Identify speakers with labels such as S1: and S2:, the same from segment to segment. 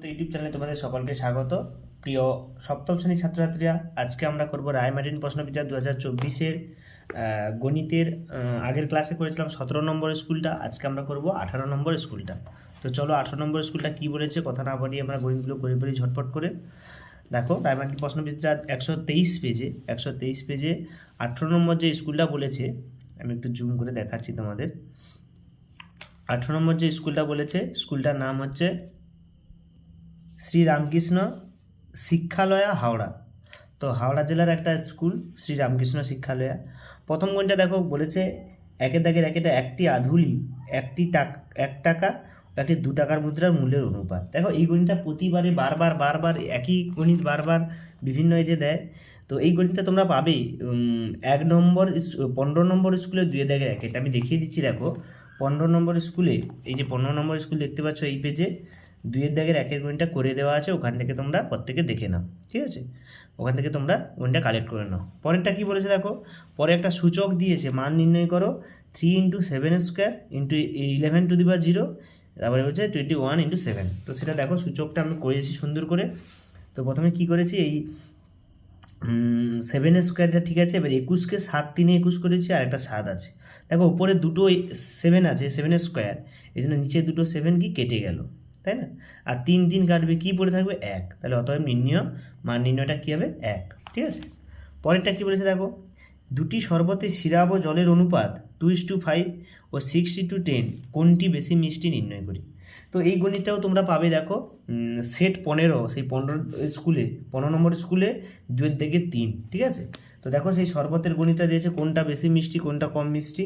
S1: তো ইউটিউব চ্যানেলে তোমাদের সকলকে স্বাগত। প্রিয় সপ্তম শ্রেণির ছাত্রছাত্রীরা, আজকে আমরা করব রায়মার্টিন প্রশ্নবিচার দু হাজার চব্বিশের গণিতের আগের ক্লাসে করেছিলাম সতেরো নম্বর স্কুলটা, আজকে আমরা করব আঠারো নম্বর স্কুলটা। তো চলো আঠারো নম্বর স্কুলটা কি বলেছে কথা না বাড়িয়ে আমরা গণিতগুলো করে ফেলি ঝটপট করে দেখো রায়মার্টিন প্রশ্নবিচার একশো তেইশ পেজে, একশো তেইশ পেজে আঠারো নম্বর যে স্কুলটা বলেছে, আমি একটু জুম করে দেখাচ্ছি তোমাদের। আঠারো নম্বর যে স্কুলটা বলেছে, স্কুলটার নাম হচ্ছে শ্রী রামকৃষ্ণ শিক্ষালয়া, হাওড়া। তো হাওড়া জেলার একটা স্কুল শ্রী রামকৃষ্ণ শিক্ষালয়া। প্রথম কোনটা দেখো, বলেছে একের দাগের একেটা একটি আধুলি, একটি টাকা, এক টাকা, একটি দু টাকার মুদ্রার মূল্যের অনুপাত। দেখো, এই গণিতটা প্রতিবারে বারবার বারবার, একই গণিত বারবার বিভিন্ন যে দেয়। তো এই গণিতটা তোমরা পাবে এক নম্বর পনেরো নম্বর স্কুলে দুই দাগের এক এটা আমি দেখিয়ে দিচ্ছি, দেখো। পনেরো নম্বর স্কুলে, এই যে পনেরো নম্বর স্কুল দেখতে পাচ্ছ, এই পেজে দুইয়ের দাগের একের গণিতটা করে দেওয়া আছে, ওখান থেকে তোমরা প্রত্যেকে দেখে নাও, ঠিক আছে? ওখান থেকে তোমরা গণিতটা কালেক্ট করে নাও। পরেরটা কী বলেছে দেখো? পরে একটা সূচক দিয়েছে, মান নির্ণয় করো three into seven square into eleven to the বা জিরো তারপরে হচ্ছে টোয়েন্টি ওয়ান ইন্টু সেভেন তো সেটা দেখো, সূচকটা আমি করেছি সুন্দর করে। তো প্রথমে কি করেছি? এই সেভেন স্কোয়ারটা ঠিক আছে, এবার একুশকে সাত তিনে একুশ করেছি, আর একটা সাত আছে। দেখো, উপরে দুটো সেভেন আছে সেভেন স্কোয়ার এই জন্য নিচে দুটো সেভেন কি কেটে গেল। তাই না? আর তিন তিন কাটবে কি পড়ে থাকবে? এক। তাহলে অতএব নির্ণয়, মান নির্ণয়টা কী হবে? এক। ঠিক আছে? পরেরটা কী বলেছে দেখো? দুটি শরবতে সিরাপ ও জলের অনুপাত টু ইস টু ফাইভ ও সিক্স টু টেন। কোনটি বেশি মিষ্টি নির্ণয় করি? তো এই গণিতটাও তোমরা পাবে দেখো সেট পনেরো, সেই পনেরো স্কুলে, পনেরো নম্বর স্কুলে দুয়ের দিকে তিন। ঠিক আছে? তো দেখো সেই শরবতের গণিতটা দিয়েছে কোনটা বেশি মিষ্টি, কোনটা কম মিষ্টি।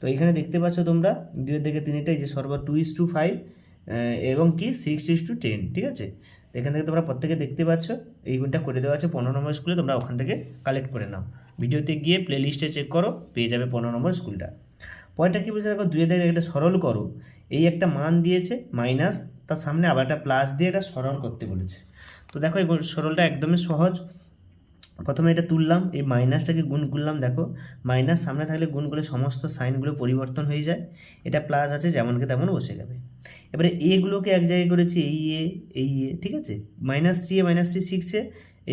S1: তো এখানে দেখতে পাচ্ছ তোমরা দুয়ের দিকে তিনটাই যে শরবত টু ইস টু ফাইভ এবং কি? সিক্স ইস টু টেন ঠিক আছে? এখান থেকে তোমরা প্রত্যেকে দেখতে পাচ্ছ, এই গুণটা করে দেওয়া আছে পনেরো নম্বর স্কুলে তোমরা ওখান থেকে কালেক্ট করে নাও। ভিডিওতে গিয়ে প্লে লিস্টে চেক করো, পেয়ে যাবে পনেরো নম্বর স্কুলটা পরেরটা কী বলছে দেখো, দুই থেকে একটা সরল করো। এই একটা মান দিয়েছে মাইনাস তার সামনে আবার একটা প্লাস দিয়ে এটা সরল করতে বলেছে। তো দেখো, এই সরলটা একদমই সহজ। প্রথমে এটা তুললাম, এই মাইনাসটাকে গুণ করলাম, দেখো। মাইনাস সামনে থাকলে গুণ করলে সমস্ত সাইনগুলো পরিবর্তন হয়ে যায়। এটা প্লাস আছে, যেমনকে তেমন বসে যাবে। এবারে এগুলোকে এক জায়গায় করেছি, এই এ এই এ ঠিক আছে? মাইনাস থ্রি এ মাইনাস থ্রি সিক্সে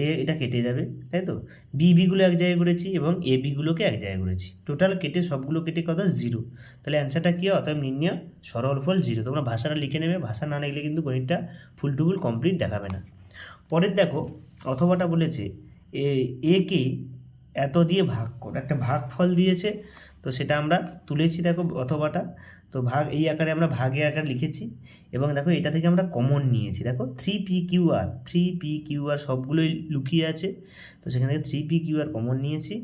S1: এ এটা কেটে যাবে, তাই তো? বি বিগুলো এক জায়গায় করেছি এবং এ বিগুলোকে এক জায়গায় করেছি। টোটাল কেটে সবগুলো কেটে কত? জিরো তাহলে অ্যান্সারটা কী অতএব নির্ণয়, সরল ফল জিরো তোমরা ভাষাটা লিখে নেবে, ভাষা না লিখলে কিন্তু গণিতটা ফুল টু ফুল কমপ্লিট দেখাবে না। পরের দেখো, অথবাটা বলেছে একে এত দিয়ে ভাগ কর? একটা ভাগ ফল দিয়েছে, তো সেটা আমরা তুলেছি দেখো অথবাটা, তো ভাগ, এই আকারে আমরা ভাগে আকার লিখেছি এবং দেখো এটা থেকে আমরা কমন নিয়েছি। দেখো three p q r three p q r সবগুলোই লুকিয়ে আছে, তো সেখান থেকে three p q r common নিয়েছি।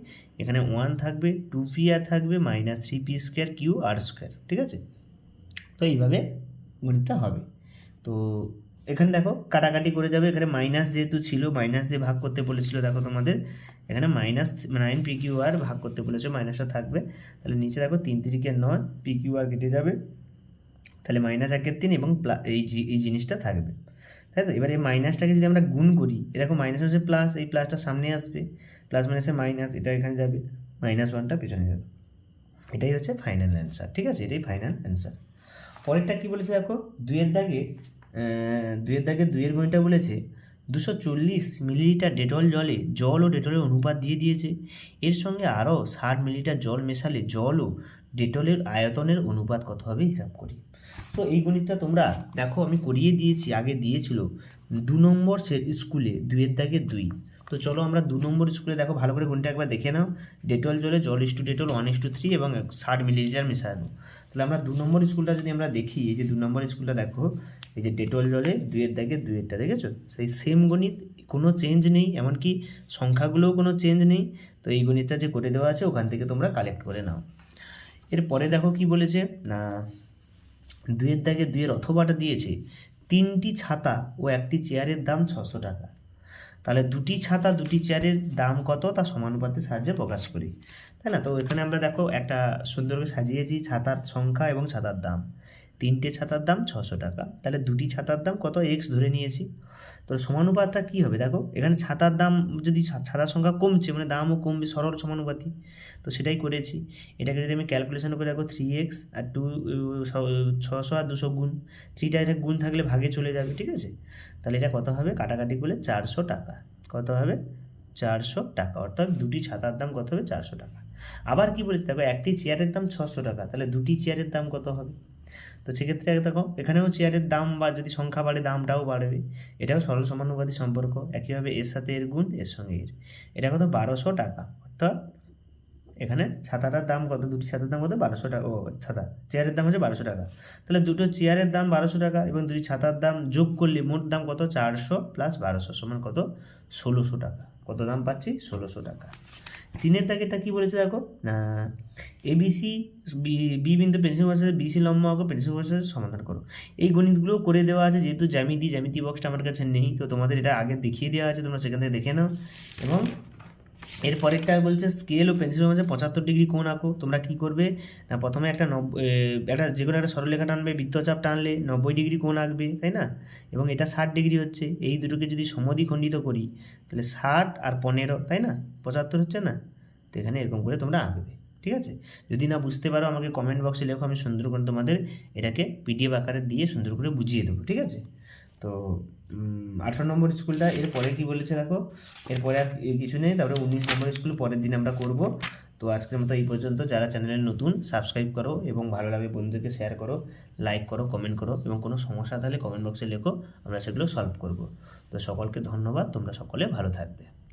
S1: এখানে ওয়ান থাকবে টু পি আর থাকবে minus three p square q r square ঠিক আছে? তো এইভাবে গণিতটা হবে। তো এখানে দেখো, কাটাকাটি করে যাবে। এখানে মাইনাস যেহেতু ছিল মাইনাস দিয়ে ভাগ করতে বলেছিল, দেখো তোমাদের। এখানে minus nine p q r ভাগ করতে বলেছে মাইনাসটা থাকবে। তাহলে নিচে দেখো তিন তিরিকে নয় পি কিউ আর কেটে যাবে। তাহলে মাইনাস একের তিন এবং এই এই জিনিসটা থাকবে। তাই তো? এবার এই মাইনাসটাকে যদি আমরা গুণ করি এরকম মাইনাস হচ্ছে প্লাস এই প্লাসটা সামনে আসবে। প্লাস মাইনাসে মাইনাস এটা এখানে যাবে। মাইনাস ওয়ানটা পেছনে যাবে। এটাই হচ্ছে ফাইনাল অ্যান্সার ঠিক আছে? এটাই ফাইনাল অ্যান্সার পরেরটা কি বলেছে দেখো? দুইয়ের দাগে দুইয়ের দাগে দুয়ের গণিতটা বলেছে, দুশো চল্লিশ মিলিলিটার ডেটল জলে জল ও ডেটলের অনুপাত দিয়ে দিয়েছে। এর সঙ্গে আরও ষাট মিলিলিটার জল মেশালে জল ও ডেটলের আয়তনের অনুপাত কত হবে হিসাব করি। তো এই গণিতটা তোমরা দেখো, আমি করিয়ে দিয়েছি, আগে দিয়েছিল। দু নম্বর স্কুলে দুইয়ের দাগে দুই। তো চলো আমরা দু নম্বর স্কুলে দেখো, ভালো করে গণিতটা একবার দেখে নাও। ডেটল জলে, জল is to Dettol one is to three এবং ষাট মিলিলিটার মেশানো। তাহলে আমরা দু নম্বর স্কুলটা যদি আমরা দেখি, এই যে দু নম্বর স্কুলটা দেখো, এই যে ডেটল জলে দুয়ের দাগে দুইয়েরটা, দেখেছ? সেই সেম গণিত, কোনো চেঞ্জ নেই, এমনকি সংখ্যাগুলোও কোনো চেঞ্জ নেই। তো এই গণিতটা যে করে দেওয়া আছে, ওখান থেকে তোমরা কালেক্ট করে নাও। এরপরে দেখো কি বলেছে? না দুয়ের দাগে দুয়ের অথবাটা দিয়েছে, তিনটি ছাতা ও একটি চেয়ারের দাম ছশো টাকা। তাহলে দুটি ছাতা, দুটি চেয়ারের দাম কত? তা সমানুপাতের সাহায্যে প্রকাশ করি। তাই না? তো এখানে আমরা দেখো একটা সুন্দর করে সাজিয়েছি ছাতার সংখ্যা এবং ছাতার দাম। তিনটে ছাতার দাম ছশো টাকা। তাহলে দুটি ছাতার দাম কত? এক্স ধরে নিয়েছি। তো সমানুপাতটা কী হবে দেখো? এখানে ছাতার দাম যদি ছাতার সংখ্যা কমছে মানে দামও কমবে, সরল সমানুপাতি। তো সেটাই করেছি। এটাকে যদি আমি ক্যালকুলেশন করে রাখব থ্রি এক্স আর টু ছশো আর দুশো গুণ। থ্রিটা এটা গুণ থাকলে ভাগে চলে যাবে, ঠিক আছে? তাহলে এটা কত হবে? কাটাকাটি করলে চারশো টাকা। কত হবে? চারশো টাকা। অর্থাৎ দুটি ছাতার দাম কত হবে? চারশো টাকা। আবার কি বলেছি? দেখো, একটি চেয়ারের দাম ছশো টাকা। তাহলে দুটি চেয়ারের দাম কত হবে? তো সেক্ষেত্রে দেখো, এখানেও চেয়ারের দাম বা যদি সংখ্যা বাড়ে, দামটাও বাড়বে। এটাও সরল সমানুপাতি সম্পর্ক, একইভাবে এর সাথে এর গুণ, এর সঙ্গে এর। এটা কত? বারোশো টাকা। অর্থাৎ এখানে ছাতাটার দাম কত? দুটি ছাতার দাম কত? বারোশো টাকা। ও, ছাতা। চেয়ারের দাম হচ্ছে বারোশো টাকা। তাহলে দুটো চেয়ারের দাম বারোশো টাকা এবং দুটি ছাতার দাম যোগ করলে মোট দাম কত? চারশো প্লাস বারোশো সমান কত? ষোলোশো টাকা। কত দাম পাচ্ছি? ষোলোশো টাকা। তিনের দাগেটা কী বলেছে দেখো? এবিসি বি বিন্দু পেন্সিল বক্সের বিসি লম্বা অঙ্ক পেন্সিল বক্সের সমাধান করো। এই গণিতগুলো করে দেওয়া আছে, যেহেতু জ্যামিতি জ্যামিতি বক্সটা আমার কাছে নেই, তো তোমাদের এটা আগে দেখিয়ে দেওয়া আছে, তোমরা সেখান থেকে দেখে নাও। এবং এর পরেরটা বলছে স্কেল ও পেন্সিলের মাঝে পঁচাত্তর ডিগ্রি কোণ আঁকো। তোমরা কি করবে? না, প্রথমে একটা নব্বই একটা যে কোনো একটা সরলরেখা টানবে, বৃত্তচাপ টানলে নব্বই ডিগ্রি কোণ আঁকবে, তাই না? এবং এটা ষাট ডিগ্রি হচ্ছে। এই দুটোকে যদি সমদ্বিখণ্ডিত করি, তাহলে ষাট আর পনেরো, তাই না? পঁচাত্তর হচ্ছে না? তো এখানে এরকম করে তোমরা আঁকবে, ঠিক আছে? যদি না বুঝতে পারো, আমাকে কমেন্ট বক্সে লেখো, আমি সুন্দর করে তোমাদের এটাকে পিডিএফ আকারে দিয়ে সুন্দর করে বুঝিয়ে দেবো, ঠিক আছে? তো আঠারো নম্বর স্কুলটা এরপরে কি বলেছে দেখো? এরপরে আর কিছু নেই, তারপরে উনিশ নম্বর স্কুল পরের দিন আমরা করব। তো আজকের মতো এই পর্যন্ত, যারা চ্যানেলে নতুন সাবস্ক্রাইব করো এবং ভালো লাগে বন্ধুদেরকে শেয়ার করো লাইক করো কমেন্ট করো এবং কোনো সমস্যা থাকলে কমেন্ট বক্সে লেখো, আমরা সেগুলো সলভ করব। তো সকলকে ধন্যবাদ, তোমরা সকলে ভালো থাকবে।